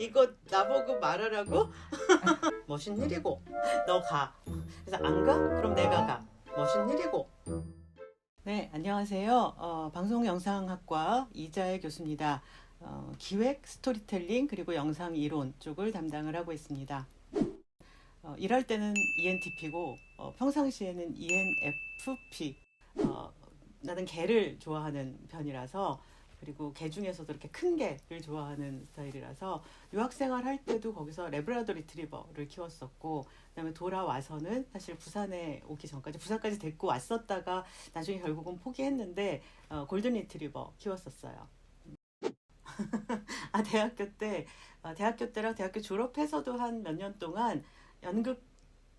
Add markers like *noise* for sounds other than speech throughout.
이거 나보고 말하라고? *laughs* 멋진 일이고 너 가. 그래서 안 가? 그럼 내가 가. 멋진 일이고. 네, 안녕하세요. 어, 방송 영상학과 이자혜 교수입니다. 어, 기획, 스토리텔링 그리고 영상 이론 쪽을 담당을 하고 있습니다. 어, 일할 때는 ENTP고 어, 평상시에는 ENFP. 어, 나는 개를 좋아하는 편이라서 그리고 개 중에서도 이렇게 큰 개를 좋아하는 스타일이라서 유학생활 할 때도 거기서 레브라도 리트리버를 키웠었고 그다음에 돌아와서는 사실 부산에 오기 전까지 부산까지 데리고 왔었다가 나중에 결국은 포기했는데 어, 골든 리트리버 키웠었어요. *laughs* 아 대학교 때 어, 대학교 때랑 대학교 졸업해서도 한 몇 년 동안 연극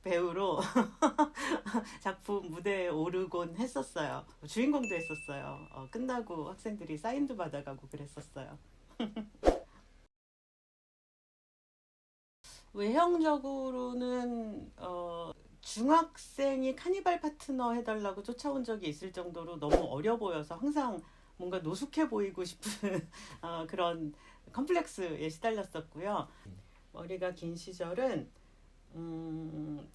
배우로 *laughs* 작품 무대에 오르곤 했었어요. 주인공도 했었어요. 어, 끝나고 학생들이 사인도 받아가고 그랬었어요. *laughs* 외형적으로는 어, 중학생이 카니발 파트너 해달라고 쫓아온 적이 있을 정도로 너무 어려 보여서 항상 뭔가 노숙해 보이고 싶은 *laughs* 어, 그런 컴플렉스에 시달렸었고요. 머리가 긴 시절은 음,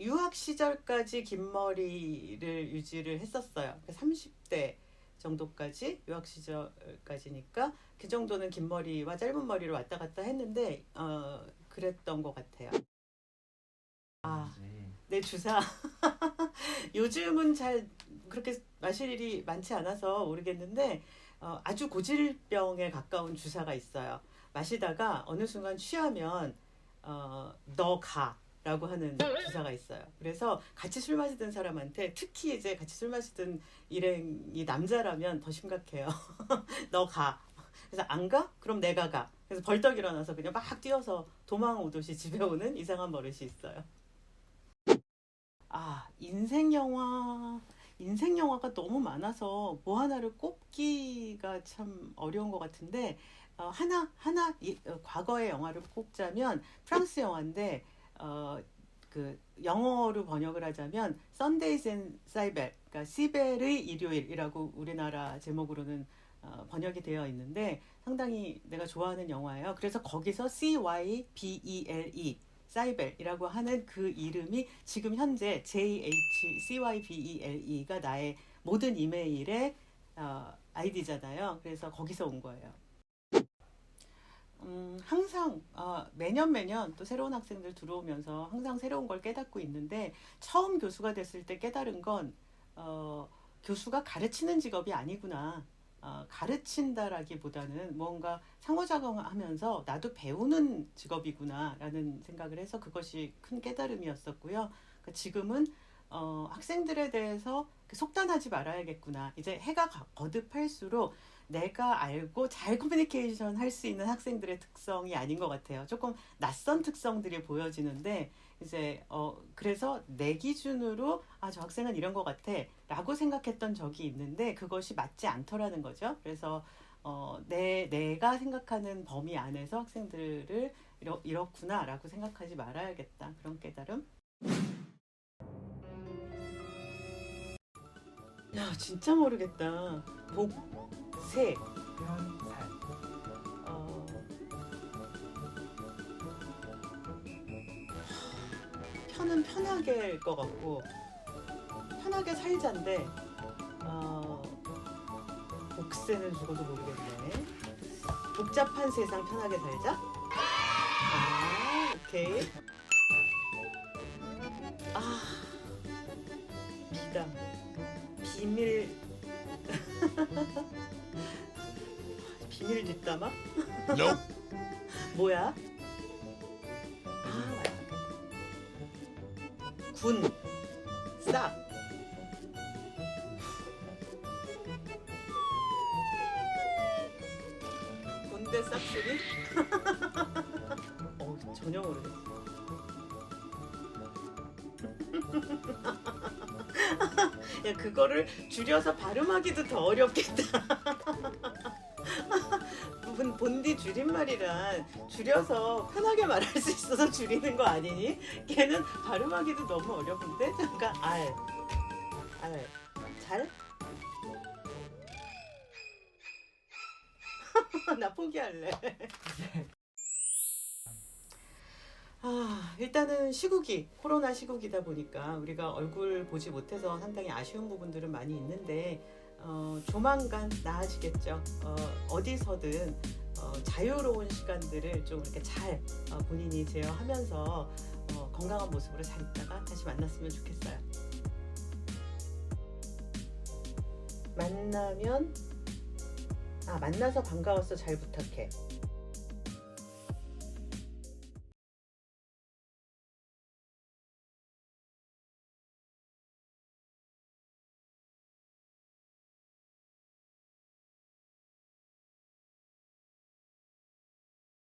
유학 시절까지 긴 머리를 유지를 했었어요. 30대 정도까지 유학 시절까지니까 그 정도는 긴 머리와 짧은 머리로 왔다 갔다 했는데 어, 그랬던 것 같아요. 아, 내 주사 *laughs* 요즘은 잘 그렇게 마실 일이 많지 않아서 모르겠는데 어, 아주 고질병에 가까운 주사가 있어요. 마시다가 어느 순간 취하면 어, 너 가 라고 하는 주사가 있어요. 그래서 같이 술 마시던 사람한테 특히 이제 같이 술 마시던 일행이 남자라면 더 심각해요. *laughs* 너 가. 그래서 안 가? 그럼 내가 가. 그래서 벌떡 일어나서 그냥 막 뛰어서 도망 오듯이 집에 오는 이상한 버릇이 있어요. 아, 인생 영화. 인생 영화가 너무 많아서 뭐 하나를 꼽기가 참 어려운 것 같은데 어, 하나 하나 이, 어, 과거의 영화를 꼽자면 프랑스 영화인데 어, 그 영어로 번역을 하자면 Sundays and Cybel, 그러니까 시벨의 일요일이라고 우리나라 제목으로는 어, 번역이 되어 있는데 상당히 내가 좋아하는 영화예요. 그래서 거기서 C Y B E L E 사이벨이라고 하는 그 이름이 지금 현재 J H C Y B E L E가 나의 모든 이메일의 어, 아이디잖아요. 그래서 거기서 온 거예요. 음, 항상 어, 매년 매년 또 새로운 학생들 들어오면서 항상 새로운 걸 깨닫고 있는데 처음 교수가 됐을 때 깨달은 건 어, 교수가 가르치는 직업이 아니구나. 어, 가르친다라기보다는 뭔가 상호작용하면서 나도 배우는 직업이구나라는 생각을 해서 그것이 큰 깨달음이었었고요. 그러니까 지금은 어, 학생들에 대해서 속단하지 말아야겠구나. 이제 해가 가- 거듭할수록 내가 알고 잘 커뮤니케이션 할 수 있는 학생들의 특성이 아닌 것 같아요. 조금 낯선 특성들이 보여지는데 이제 어 그래서 내 기준으로 아 저 학생은 이런 것 같아라고 생각했던 적이 있는데 그것이 맞지 않더라는 거죠. 그래서 어내 내가 생각하는 범위 안에서 학생들을 이러, 이렇구나라고 생각하지 말아야겠다 그런 깨달음. 야 진짜 모르겠다. 복 세 편살 어, 편은 편하게 일 것 같고 편하게 살자인데 어, 복세는 죽어도 모르겠네. 복잡한 세상 편하게 살자. 아 오케이. 아 비담 비밀 *laughs* 비밀 뒷담화? *laughs* 뭐야? 아, 맞다. 군, 싹. 군대 싹쓸이? *laughs* 어, 전혀 모르겠어. *laughs* 야, 그거를 줄여서 발음하기도 더 어렵겠다. 본, 본디 줄임말이란 줄여서 편하게 말할 수 있어서 줄이는 거 아니니? 걔는 발음하기도 너무 어려운데? 잠깐, 알. 알. 잘? *laughs* 나 포기할래. 아, 일단은 시국이 코로나 시국이다 보니까 우리가 얼굴 보지 못해서 상당히 아쉬운 부분들은 많이 있는데 어, 조만간 나아지겠죠. 어, 어디서든 어, 자유로운 시간들을 좀 이렇게 잘 어, 본인이 제어하면서 어, 건강한 모습으로 잘 있다가 다시 만났으면 좋겠어요. 만나면 아 만나서 반가웠어 잘 부탁해.